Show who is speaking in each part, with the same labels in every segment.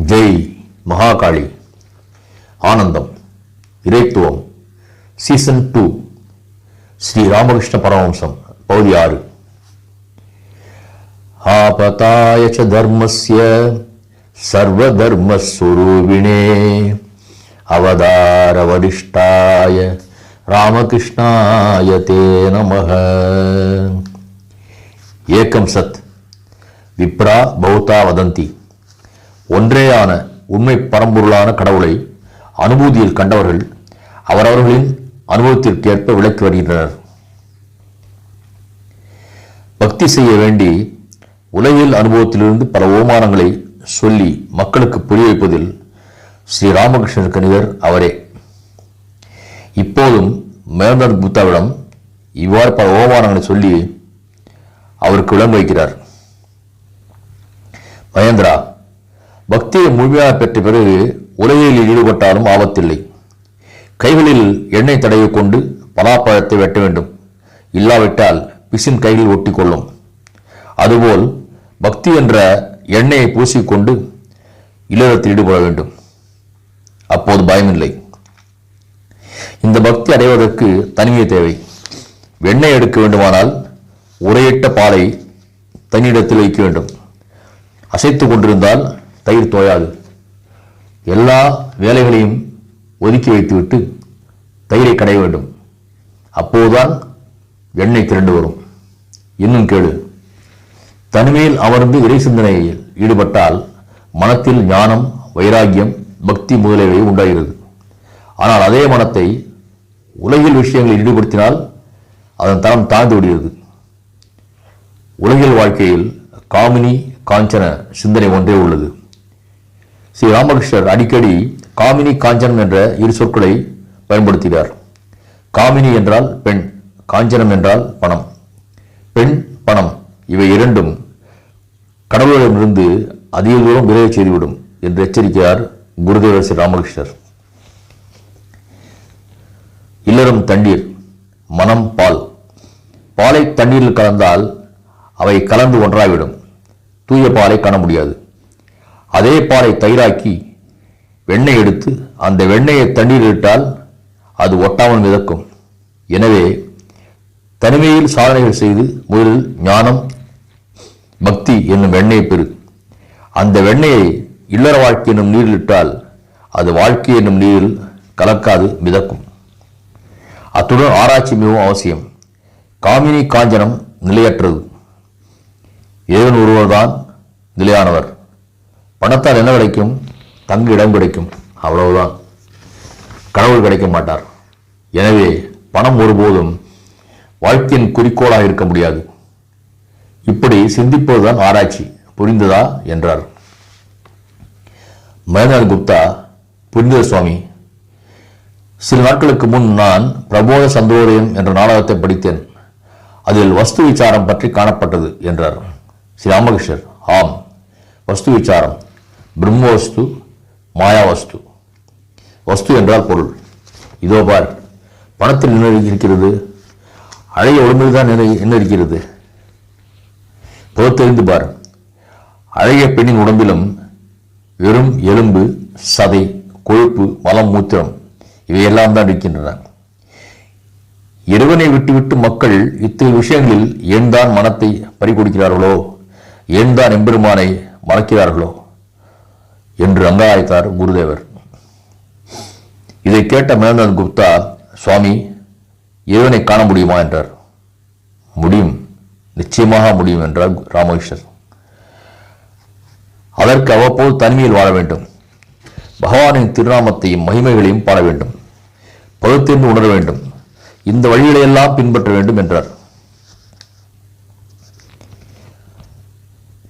Speaker 1: జై మహాకాళి. ఆనందం ఇరేత్వం సీజన్ టూ. శ్రీరామకృష్ణ పరమహంసం పౌది ఆరు. ఆపతాయ చ ధర్మస్య సర్వధర్మస్వరూపిణే. అవధారవరిష్టాయ రామకృష్ణాయ తే నమ. ఏకం సత్. విప్రా బహుతా వదంతి. ஒன்றேயான உண்மை பரம்பொருளான கடவுளை அனுபூதியில் கண்டவர்கள் அவரவர்களின் அனுபவத்திற்கேற்ப விளக்கி வருகின்றனர். பக்தி செய்ய வேண்டி உலகியல் அனுபவத்திலிருந்து பல ஓமானங்களை சொல்லி மக்களுக்கு புரிய வைப்பதில் ஸ்ரீ ராமகிருஷ்ணர் கணிதர் அவரே. இப்போதும் மேல்நர் புத்தாவிடம் இவ்வாறு பல ஓமானங்களை சொல்லி அவருக்கு விளங்க வைக்கிறார். மகேந்திரா பக்தியை முழுமையாக பெற்ற பிறகு உலகில் ஈடுபட்டாலும் ஆபத்தில்லை. கைகளில் எண்ணெய் தடவி கொண்டு பலாப்பழத்தை வெட்ட வேண்டும். இல்லாவிட்டால் பிசின் கையில் ஒட்டிக்கொள்ளும். அதுபோல் பக்தி என்ற எண்ணெயை பூசிக்கொண்டு இல்லறத்தில் ஈடுபட வேண்டும். அப்போது பயமில்லை. இந்த பக்தி அடைவதற்கு தனிமை தேவை. வெண்ணெய் எடுக்க வேண்டுமானால் உரையிட்ட பாலை தனியிடத்தில் வைக்க வேண்டும். அசைத்து கொண்டிருந்தால் தயிர் தோயாது. எல்லா வேலைகளையும் ஒதுக்கி வைத்துவிட்டு தயிரை கடைய வேண்டும். அப்போதுதான் எண்ணெய் திரண்டு வரும். இன்னும் கேளு. தனிமையில் அமர்ந்து இறை சிந்தனையில் ஈடுபட்டால் மனத்தில் ஞானம் வைராக்கியம் பக்தி முதலியவை உண்டாகிறது. ஆனால் அதே மனத்தை உலகில் விஷயங்களில் ஈடுபடுத்தினால் அதன் தரம் தாழ்ந்து விடுகிறது. உலகில் வாழ்க்கையில் காமினி காஞ்சன சிந்தனை ஒன்றே உள்ளது. ஸ்ரீ ராமகிருஷ்ணர் அடிக்கடி காமினி காஞ்சனம் என்ற இரு சொற்களை பயன்படுத்தினார். காமினி என்றால் பெண் காஞ்சனம் என்றால் பணம். பெண் பணம் இவை இரண்டும் கடவுளிடமிருந்து அதிக தூரம் விரைவு செய்துவிடும் என்று எச்சரிக்கிறார் குருதேவர் ஸ்ரீ ராமகிருஷ்ணர். இல்லறம் தண்ணீர் மனம் பால். பாலை தண்ணீரில் கலந்தால் அவை கலந்து ஒன்றாகிவிடும். தூய பாலை காண முடியாது. அதே பாலை தயிராக்கி வெண்ணெய் எடுத்து அந்த வெண்ணெயை தண்ணீர் இட்டால் அது ஒட்டாமல் மிதக்கும். எனவே தனிமையில் சாதனைகள் செய்து முதலில் ஞானம் பக்தி என்னும் வெண்ணெய் பெறு. அந்த வெண்ணெயை இல்லற வாழ்க்கை என்னும் நீரில் இட்டால் அது வாழ்க்கை என்னும் நீரில் கலக்காது மிதக்கும். அத்துடன் ஆராய்ச்சி மிகவும் அவசியம். காமினி காஞ்சனம் நிலையற்றது. இறைவன் ஒருவர்தான் நிலையானவர். பணத்தால் என்ன கிடைக்கும்? தங்கு இடம் கிடைக்கும். அவ்வளவுதான். கடவுள் கிடைக்க மாட்டார். எனவே பணம் ஒருபோதும் வாழ்க்கையின் குறிக்கோளாக இருக்க முடியாது. இப்படி சிந்திப்பதுதான் ஆராய்ச்சி. புரிந்ததா? என்றார். மகேந்திரநாத் குப்தா புரிந்தது சுவாமி. சில நாட்களுக்கு முன் நான் பிரபோத சந்தோதயம் என்ற நாடகத்தை படித்தேன். அதில் வஸ்து விசாரம் பற்றி காணப்பட்டது என்றார். ஸ்ரீ ராமகிருஷ்ணர். ஆம். வஸ்து விசாரம். பிரம்மவஸ்து மாயாவஸ்து. வஸ்து என்றால் பொருள். இதோ பார் பணத்தில் என்ன இருக்கிறது? அழகிய உடம்பில் தான் என்ன இருக்கிறது? பொறுத்தெறிந்து பார். அழகிய பெண்ணின் உடம்பிலும் வெறும் எலும்பு சதை கொழுப்பு மலம் மூத்திரம் இவையெல்லாம் தான் இருக்கின்றன. இறைவனை விட்டுவிட்டு மக்கள் இத்தகைய விஷயங்களில் ஏன் தான் மனத்தை பறிகொடுக்கிறார்களோ? ஏன் தான் எம்பெருமானை மறக்கிறார்களோ? என்று ரங்காயத்தார் குருதேவர். இதை கேட்ட மேல்நாத் குப்தா சுவாமி இறைவனை காண முடியுமா? என்றார். முடியும். நிச்சயமாக முடியும் என்றார் ராமகிருஷ்ணர். அதற்கு அவ்வப்போது தனிமையில் வாழ வேண்டும். பகவானின் திருநாமத்தையும் மகிமைகளையும் பாட வேண்டும். பகுத்தறிந்து உணர வேண்டும். இந்த வழிகளையெல்லாம் பின்பற்ற வேண்டும் என்றார்.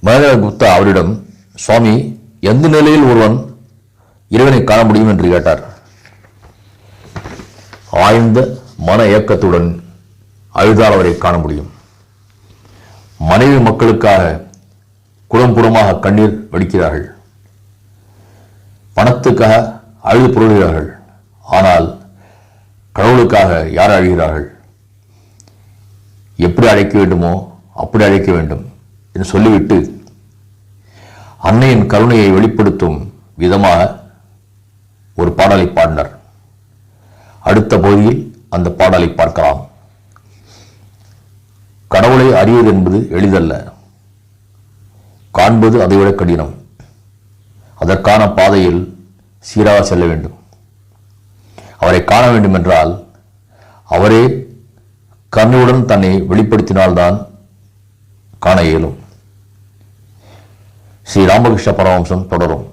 Speaker 1: மகேந்திர குப்தா அவரிடம் சுவாமி எந்த நிலையில் ஒருவன் இறைவனை காண முடியும் என்று கேட்டார். ஆழ்ந்த மன இயக்கத்துடன் அழுதால் அவரை காண முடியும். மனைவி மக்களுக்காக குடம் குடமாக கண்ணீர் வடிக்கிறார்கள். பணத்துக்காக அழுது புரளுகிறார்கள். ஆனால் கடவுளுக்காக யார் அழுகிறார்கள்? எப்படி அழைக்க வேண்டுமோ அப்படி அழைக்க வேண்டும் என்று சொல்லிவிட்டு அன்னையின் கருணையை வெளிப்படுத்தும் விதமாக ஒரு பாடலை பாடினர். அடுத்த பகுதியில் அந்த பாடலை பார்க்கலாம். கடவுளை அறிவது என்பது எளிதல்ல. காண்பது அதைவிட கடினம். அதற்கான பாதையில் சீராக செல்ல வேண்டும். அவரை காண வேண்டும் என்றால் அவரே கண்ணுடன் தன்னை வெளிப்படுத்தினால்தான் காண இயலும். ஸ்ரீ ராமகிருஷ்ண பரமம்சம் தொடரும்.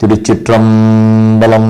Speaker 1: திருச்சிற்றம்பலம்.